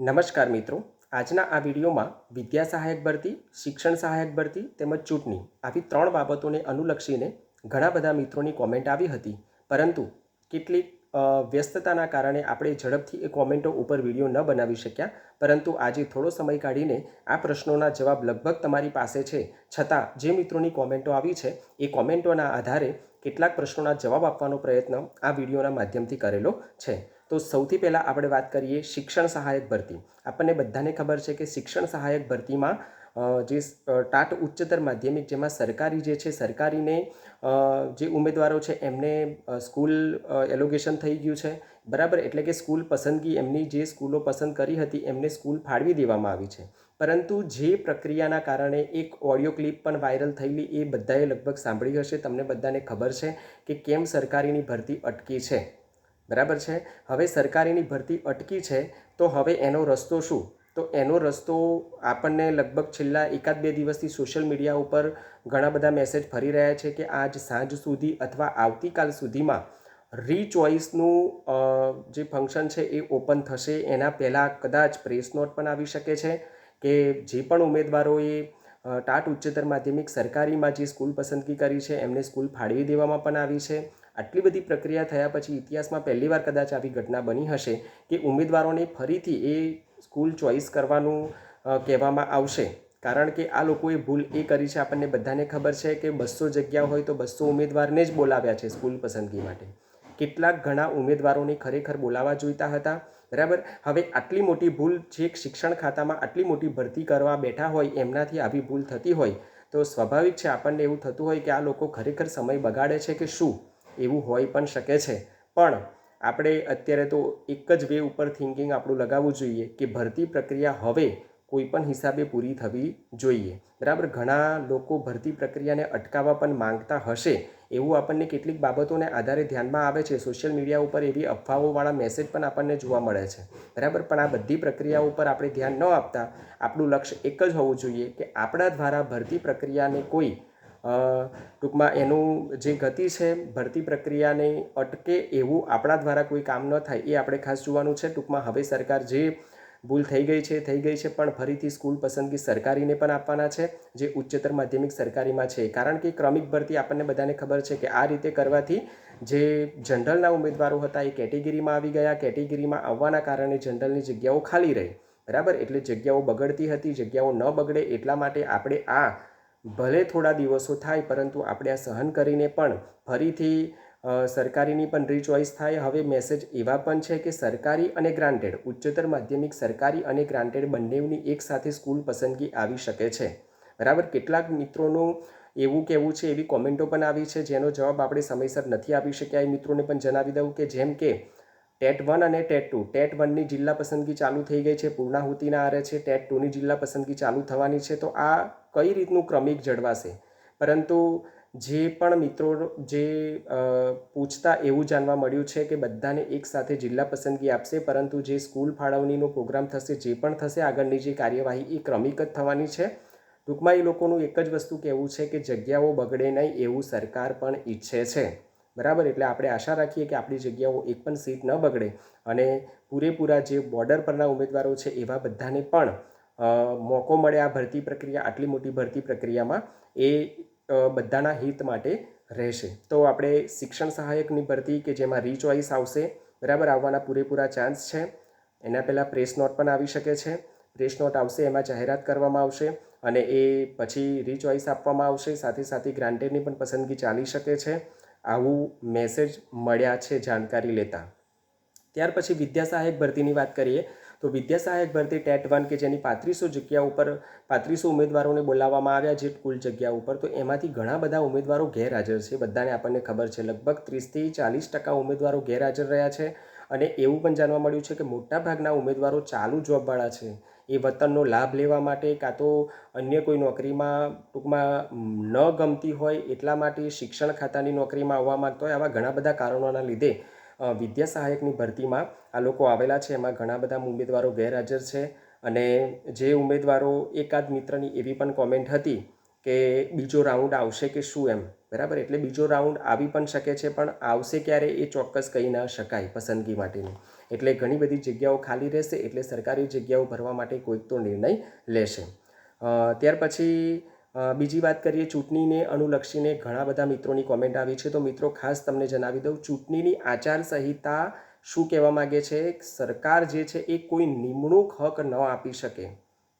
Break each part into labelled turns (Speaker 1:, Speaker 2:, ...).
Speaker 1: નમસ્કાર મિત્રો. આજના આ વિડીયોમાં વિદ્યા સહાયક ભરતી, શિક્ષણ સહાયક ભરતી તેમજ ચૂંટણી આવી ત્રણ બાબતોને અનુલક્ષીને ઘણા બધા મિત્રોની કોમેન્ટ આવી હતી. પરંતુ કેટલીક વ્યસ્તતાના કારણે આપણે ઝડપથી એ કોમેન્ટો ઉપર વીડિયો ન બનાવી શક્યા. પરંતુ આજે થોડો સમય કાઢીને આ પ્રશ્નોના જવાબ લગભગ તમારી પાસે છે. છતાં જે મિત્રોની કોમેન્ટો આવી છે, એ કોમેન્ટોના આધારે કેટલાક પ્રશ્નોના જવાબ આપવાનો પ્રયત્ન આ વિડીયોના માધ્યમથી કરેલો છે. તો સૌથી પહેલાં આપણે વાત કરીએ શિક્ષણ સહાયક ભરતી. આપણને બધાને ખબર છે કે શિક્ષણ સહાયક ભરતીમાં જે ટાટ ઉચ્ચતર માધ્યમિક જેમાં સરકારી જે છે, સરકારીને જે ઉમેદવારો છે એમને સ્કૂલ એલોગેશન થઈ ગયું છે. બરાબર? એટલે કે સ્કૂલ પસંદગી એમની જે સ્કૂલો પસંદ કરી હતી એમને સ્કૂલ ફાળવી દેવામાં આવી છે. પરંતુ જે પ્રક્રિયાના કારણે એક ઓડિયો ક્લિપ પણ વાયરલ થયેલી એ બધાએ લગભગ સાંભળી હશે. તમને બધાને ખબર છે કે કેમ સરકારીની ભરતી અટકી છે. બરાબર છે? હવે સરકારીની ભરતી અટકી છે, તો હવે એનો રસ્તો શું? તો એનો રસ્તો આપણને લગભગ છેલ્લા એકાદ બે દિવસથી સોશિયલ મીડિયા ઉપર ઘણા બધા મેસેજ ફરી રહ્યા છે કે આજ સાંજ સુધી અથવા આવતીકાલ સુધીમાં રીચોઇસનું જે ફંક્શન છે એ ઓપન થશે. એના પહેલાં કદાચ પ્રેસ નોટ પણ આવી શકે છે કે જે પણ ઉમેદવારોએ ટાટ ઉચ્ચતર માધ્યમિક સરકારીમાં જે સ્કૂલ પસંદગી કરી છે, એમને સ્કૂલ ફાળવી દેવામાં પણ આવી છે. આટલી બધી પ્રક્રિયા થયા પછી ઇતિહાસમાં પહેલીવાર કદાચ આવી ઘટના બની હશે કે ઉમેદવારોને ફરીથી એ સ્કૂલ ચોઇસ કરવાનું કહેવામાં આવશે? કારણ કે આ લોકોએ ભૂલ એ કરી છે, આપણને બધાને ખબર છે કે બસો જગ્યા હોય તો બસો ઉમેદવારને જ બોલાવ્યા છે સ્કૂલ પસંદગી માટે. કેટલાક ઘણા ઉમેદવારોને ખરેખર બોલાવવા જોઈતા હતા. બરાબર? હવે આટલી મોટી ભૂલ જે શિક્ષણ ખાતામાં આટલી મોટી ભરતી કરવા બેઠા હોય, એમનાથી આવી ભૂલ થતી હોય, તો સ્વાભાવિક છે આપણને એવું થતું હોય કે આ લોકો ખરેખર સમય બગાડે છે કે શું? એવું હોઈ પણ શકે છે. પણ આપણે અત્યારે તો એક જ વે ઉપર થિંકિંગ આપણું લગાવવું જોઈએ કે ભરતી પ્રક્રિયા હવે કોઈપણ હિસાબે પૂરી થવી જોઈએ. બરાબર? ઘણા લોકો ભરતી પ્રક્રિયાને અટકાવવા પણ માંગતા હશે. એવું આપણને કેટલીક બાબતોને આધારે ધ્યાનમાં આવે છે. સોશિયલ મીડિયા ઉપર એવી અફવાઓવાળા મેસેજ પણ આપણને જોવા મળે છે. બરાબર? પણ આ બધી પ્રક્રિયાઓ ઉપર આપણે ધ્યાન ન આપતા આપણું લક્ષ્ય એક જ હોવું જોઈએ કે આપણા દ્વારા ભરતી પ્રક્રિયાને કોઈ ટૂંકમાં એનું જે ગતિ છે, ભરતી પ્રક્રિયાને અટકે એવું આપણા દ્વારા કોઈ કામ ન થાય એ આપણે ખાસ જોવાનું છે. ટૂંકમાં હવે સરકાર જે ભૂલ થઈ ગઈ છે, થઈ ગઈ છે, પણ ફરીથી સ્કૂલ પસંદગી સરકારીને પણ આપવાના છે, જે ઉચ્ચતર માધ્યમિક સરકારીમાં છે. કારણ કે ક્રમિક ભરતી આપણને બધાને ખબર છે કે આ રીતે કરવાથી જે જનરલના ઉમેદવારો હતા એ કેટેગરીમાં આવી ગયા. કેટેગરીમાં આવવાના કારણે જનરલની જગ્યાઓ ખાલી રહી. બરાબર? એટલે જગ્યાઓ બગડતી હતી, જગ્યાઓ ન બગડે એટલા માટે આપણે આ ભલે થોડા દિવસો થાય, પરંતુ આપણે આ સહન કરીને પણ ફરીથી સરકારીની પણ રીચોઇસ થાય. હવે મેસેજ એવા પણ છે કે સરકારી અને ગ્રાન્ટેડ ઉચ્ચતર માધ્યમિક સરકારી અને ગ્રાન્ટેડ બંનેની એક સાથે સ્કૂલ પસંદગી આવી શકે છે. બરાબર? કેટલાક મિત્રોનું એવું કહેવું છે, એવી કોમેન્ટો પણ આવી છે, જેનો જવાબ આપણે સમયસર નથી આપી શક્યા. એ મિત્રોને પણ જણાવી દઉં કે જેમ કે, ટેટ વન અને ટેટ ટુ. ટેટ વનની જિલ્લા પસંદગી ચાલુ થઈ ગઈ છે, પૂર્ણાહુતિના આરે છે. ટેટ ટુની જિલ્લા પસંદગી ચાલુ થવાની છે. તો આ કઈ રીતનું ક્રમિક જળવાશે? પરંતુ જે પણ મિત્રો જે પૂછતા એવું જાણવા મળ્યું છે કે બધાને એક સાથે જિલ્લા પસંદગી આપશે, પરંતુ જે સ્કૂલ ફાળવણીનો પ્રોગ્રામ થશે, જે પણ થશે, આગળની જે કાર્યવાહી એ ક્રમિક જ થવાની છે. ટૂંકમાં એ લોકોનું એક જ વસ્તુ કહેવું છે કે જગ્યાઓ બગડે નહીં એવું સરકાર પણ ઈચ્છે છે. બરાબર? એટલે આપણે આશા રાખીએ કે આપણી જગ્યાઓ એક પણ સીટ ન બગડે અને પૂરેપૂરા જે બોર્ડર પરના ઉમેદવારો છે એવા બધાને પણ મોકો મળે આ ભરતી પ્રક્રિયા, આટલી મોટી ભરતી પ્રક્રિયામાં એ બધાના હિત માટે રહેશે. તો આપણે શિક્ષણ સહાયકની ભરતી કે જેમાં રીચોઇસ આવશે, બરાબર? આવવાના પૂરેપૂરા ચાન્સ છે. એના પહેલાં પ્રેસ નોટ પણ આવી શકે છે. પ્રેસ નોટ આવશે, એમાં જાહેરાત કરવામાં આવશે અને એ પછી રીચોઇસ આપવામાં આવશે. સાથે સાથે ગ્રાન્ટેડની પણ પસંદગી ચાલી શકે છે. આવું મેસેજ મળ્યા છે જાણકારી લેતા. ત્યાર પછી વિદ્યા સહાયક ભરતીની વાત કરીએ. તો વિદ્યા સહાયક ભરતી ટેટ વન કે જેની પાંત્રીસો જગ્યા ઉપર, પાંત્રીસો ઉમેદવારોને બોલાવવામાં આવ્યા છે કુલ જગ્યા ઉપર, તો એમાંથી ઘણા બધા ઉમેદવારો ગેરહાજર છે. બધાને આપણને ખબર છે, લગભગ ત્રીસથી ચાલીસ ટકા ઉમેદવારો ગેરહાજર રહ્યા છે. અને એવું પણ જાણવા મળ્યું છે કે મોટાભાગના ઉમેદવારો ચાલુ જોબવાળા છે. એ વતનનો લાભ લેવા માટે કાં તો અન્ય કોઈ નોકરીમાં ટૂંકમાં ન ગમતી હોય એટલા માટે શિક્ષણ ખાતાની નોકરીમાં આવવા માંગતા હોય, આવા ઘણા બધા કારણોના લીધે વિદ્યા સહાયકની ભરતીમાં આ લોકો આવેલા છે. એમાં ઘણા બધા ઉમેદવારો ગેરહાજર છે અને જે ઉમેદવારો એકાદ મિત્રની એવી પણ કોમેન્ટ હતી કે બીજો રાઉન્ડ આવશે કે શું એમ. બરાબર? એટલે બીજો રાઉન્ડ આવી પણ શકે છે, પણ આવશે ક્યારે એ ચોક્કસ કહી ના શકાય પસંદગી માટેની. એટલે ઘણી બધી જગ્યાઓ ખાલી રહેશે, એટલે સરકારી જગ્યાઓ ભરવા માટે કોઈક તો નિર્ણય લેશે. ત્યાર પછી બીજી વાત કરીએ, ચૂંટણીને અનુલક્ષીને ઘણા બધા મિત્રોની કોમેન્ટ આવી છે. તો મિત્રો, ખાસ તમને જણાવી દઉં, ચૂંટણીની આચારસંહિતા શું કહેવા માગે છે? સરકાર જે છે એ કોઈ નિમણૂક હક ન આપી શકે.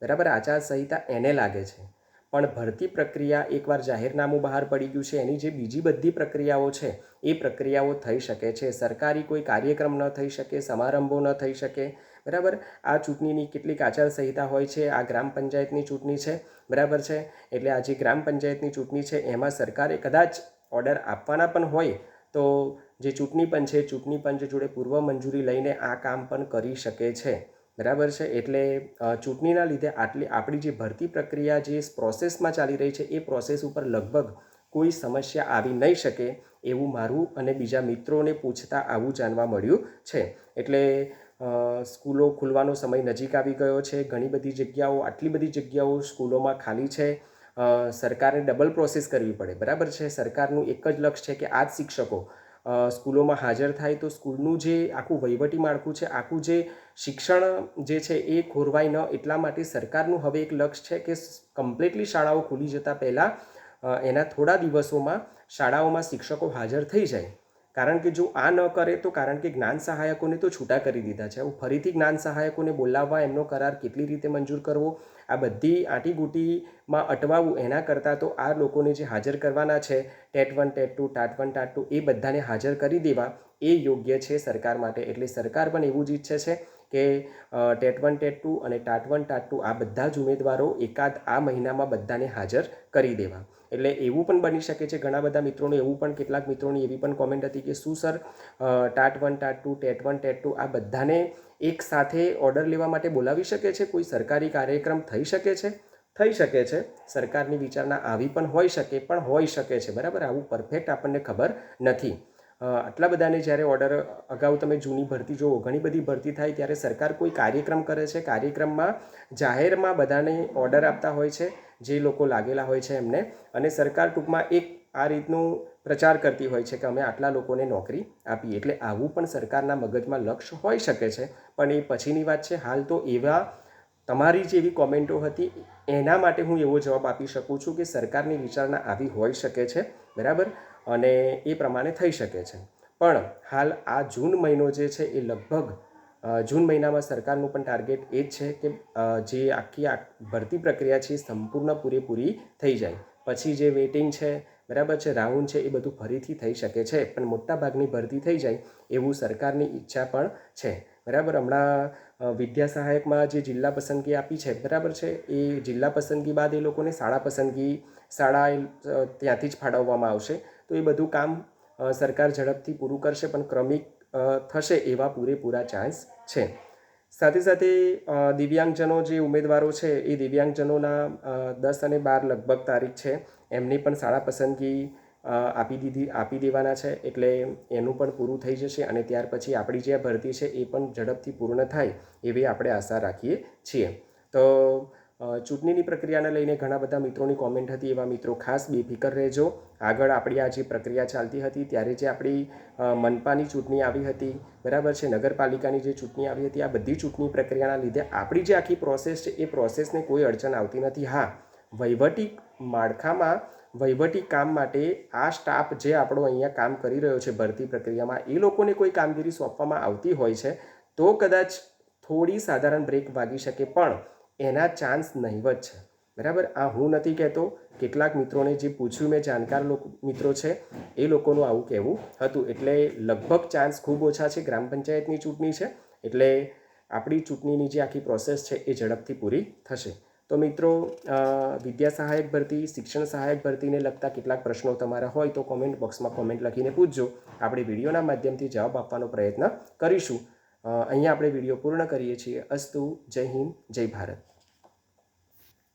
Speaker 1: બરાબર? આચારસંહિતા એને લાગે છે. પણ ભરતી પ્રક્રિયા એકવાર જાહેરનામું બહાર પડી ગયું છે, એની જે બીજી બધી પ્રક્રિયાઓ છે, એ પ્રક્રિયાઓ થઈ શકે છે. સરકારી કોઈ કાર્યક્રમ ન થઈ શકે, સમારંભો ન થઈ શકે. બરાબર? આ ચૂંટણીની કેટલીક આચારસંહિતા હોય છે, આ ગ્રામ પંચાયતની ચૂંટણી છે, બરાબર છે? એટલે આ જે ગ્રામ પંચાયતની ચૂંટણી છે, એમાં સરકારે કદાચ ઓર્ડર આપવાના પણ હોય, તો જે ચૂંટણી પંચ છે, ચૂંટણી પંચ જોડે પૂર્વ મંજૂરી લઈને આ કામ પણ કરી શકે છે. બરાબર છે? એટલે ચૂંટણીના લીધે આટલી, આપણી જે ભરતી પ્રક્રિયા જે પ્રોસેસમાં ચાલી રહી છે, એ પ્રોસેસ ઉપર લગભગ કોઈ સમસ્યા આવી નહીં શકે એવું મારું અને બીજા મિત્રોને પૂછતા આવું જાણવા મળ્યું છે. એટલે સ્કૂલો ખુલવાનો સમય નજીક આવી ગયો છે, ઘણી બધી જગ્યાઓ, આટલી બધી જગ્યાઓ સ્કૂલોમાં ખાલી છે. સરકારે ડબલ પ્રોસેસ કરવી પડે, બરાબર છે? સરકારનું એક જ લક્ષ્ય છે કે આ જ શિક્ષકો સ્કૂલોમાં હાજર થાય તો સ્કૂલનું જે આખું વહીવટી માળખું છે, આખું જે શિક્ષણ જે છે એ ખોરવાય ન એટલા માટે સરકારનું હવે એક લક્ષ્ય છે કે કમ્પ્લીટલી શાળાઓ ખુલી જતાં પહેલાં એના થોડા દિવસોમાં શાળાઓમાં શિક્ષકો હાજર થઈ જાય. કારણ કે જો આ ન કરે તો કારણ કે જ્ઞાન સહાયકોને તો છૂટા કરી દીધા છે. હું ફરીથી જ્ઞાન સહાયકોને બોલાવવા એમનો કરાર કેટલી રીતે મંજૂર કરવો, આ બધી આંટીગુટીમાં અટવાવું એના કરતાં તો આ લોકોને જે હાજર કરવાના છે, TET one, TET two, TAT one, TAT two, એ બધાને હાજર કરી દેવા એ યોગ્ય છે સરકાર માટે. એટલે સરકાર પણ એવું જ ઈચ્છે છે કે ટેટ વન, ટેટ ટુ અને ટાટ વન, ટાટ ટુ આ બધા જ ઉમેદવારો એકાદ આ મહિનામાં બધાને હાજર કરી દેવા. એટલે એવું પણ બની શકે છે ઘણા બધા મિત્રોનું, એવું પણ કેટલાક મિત્રોની એવી પણ કોમેન્ટ હતી કે, શું sir TAT one, TAT two, TET one, TET two આ બધાને એક સાથે ઓર્ડર લેવા માટે બોલાવી શકે છે? કોઈ સરકારી કાર્યક્રમ થઈ શકે છે? થઈ શકે છે. સરકારની વિચારણા આવી પણ હોઈ શકે, પણ હોઈ શકે છે. બરાબર? આવું પરફેક્ટ આપણને ખબર નથી. આટલા બધાને જ્યારે ઓર્ડર અગાઉ તમે જૂની ભરતી જુઓ, ઘણી બધી ભરતી થાય ત્યારે સરકાર કોઈ કાર્યક્રમ કરે છે. કાર્યક્રમમાં જાહેરમાં બધાને ઓર્ડર આપતા હોય છે, જે લોકો લાગેલા હોય છે એમને. અને સરકાર ટૂંકમાં એક આ રીતનું પ્રચાર કરતી હોય છે કે અમે આટલા લોકોને નોકરી આપીએ. એટલે આવું પણ સરકારના મગજમાં લક્ષ્ય હોઈ શકે છે. પણ એ પછીની વાત છે, હાલ તો એવા તમારી જે એવી કોમેન્ટો હતી, એના માટે હું એવો જવાબ આપી શકું છું કે સરકારની વિચારણા આવી હોઈ શકે છે. બરાબર? અને એ પ્રમાણે થઈ શકે છે. પણ હાલ આ જૂન મહિનો જે છે એ લગભગ જૂન મહિનામાં સરકારનું પણ ટાર્ગેટ એ જ છે કે જે આખી આ ભરતી પ્રક્રિયા છે એ સંપૂર્ણ પૂરેપૂરી થઈ જાય. પછી જે વેઇટિંગ છે, બરાબર છે, રાઉન્ડ છે એ બધું ફરીથી થઈ શકે છે. પણ મોટાભાગની ભરતી થઈ જાય એવું સરકારની ઈચ્છા પણ છે. બરાબર? હમણાં વિદ્યા સહાયકમાં જે જિલ્લા પસંદગી આપી છે, બરાબર છે? એ જિલ્લા પસંદગી બાદ એ લોકોને શાળા પસંદગી, શાળા ત્યાંથી જ ફાળવવામાં આવશે. તો એ બધું કામ સરકાર ઝડપથી પૂરું કરશે, પણ ક્રમિક થશે એવા પૂરેપૂરા ચાન્સ છે. સાથે સાથે દિવ્યાંગજનો જે ઉમેદવારો છે, એ દિવ્યાંગજનોના દસ અને બાર લગભગ તારીખ છે. એમની પણ શાળા પસંદગી આપી દીધી, આપી દેવાના છે, એટલે એનું પણ પૂરું થઈ જશે અને ત્યાર પછી આપણી જે ભરતી છે, એ પણ ઝડપથી પૂર્ણ થાય એવી આપણે આશા રાખીએ છીએ. તો ચૂંટણીની પ્રક્રિયાને લઈને ઘણા બધા મિત્રોની કોમેન્ટ હતી, એવા મિત્રો ખાસ બેફિકર રહેજો. આગળ આપણી આ જે પ્રક્રિયા ચાલતી હતી, ત્યારે જે આપણી મનપાની ચૂંટણી આવી હતી, બરાબર છે? નગરપાલિકાની જે ચૂંટણી આવી હતી, આ બધી ચૂંટણી પ્રક્રિયાના લીધે આપણી જે આખી પ્રોસેસ છે, એ પ્રોસેસને કોઈ અડચણ આવતી નથી. હા, વહીવટી માળખામાં, વહીવટી કામ માટે આ સ્ટાફ જે આપણો અહીંયા કામ કરી રહ્યો છે, ભરતી પ્રક્રિયામાં, એ લોકોને કોઈ કામગીરી સોંપવામાં આવતી હોય છે, તો કદાચ થોડી સાધારણ બ્રેક વાગી શકે. પણ એના ચાન્સ નહીવત છે. બરાબર? આ હું નથી કહેતો. કેટલાક મિત્રોને જે પૂછ્યું, મેં જાણકાર લોકો, મિત્રો છે, એ લોકોનું આવું કહેવું હતું. એટલે લગભગ ચાન્સ ખૂબ ઓછા છે. ગ્રામ પંચાયતની ચૂંટણી છે. એટલે આપણી ચૂંટણીની જે આખી પ્રોસેસ છે, એ ઝડપથી પૂરી થશે. તો મિત્રો વિદ્યા સહાયક ભરતી, શિક્ષણ સહાયક ભરતીને લગતા કેટલાક પ્રશ્નો તમારા હોય તો કોમેન્ટ બોક્સમાં કોમેન્ટ લખીને પૂછજો. આપણે વિડીયોના માધ્યમથી જવાબ આપવાનો પ્રયત્ન કરીશું. અહીંયા આપણે વીડિયો પૂર્ણ કરીએ છીએ. અસ્તુ જય હિન્દ જય ભારત.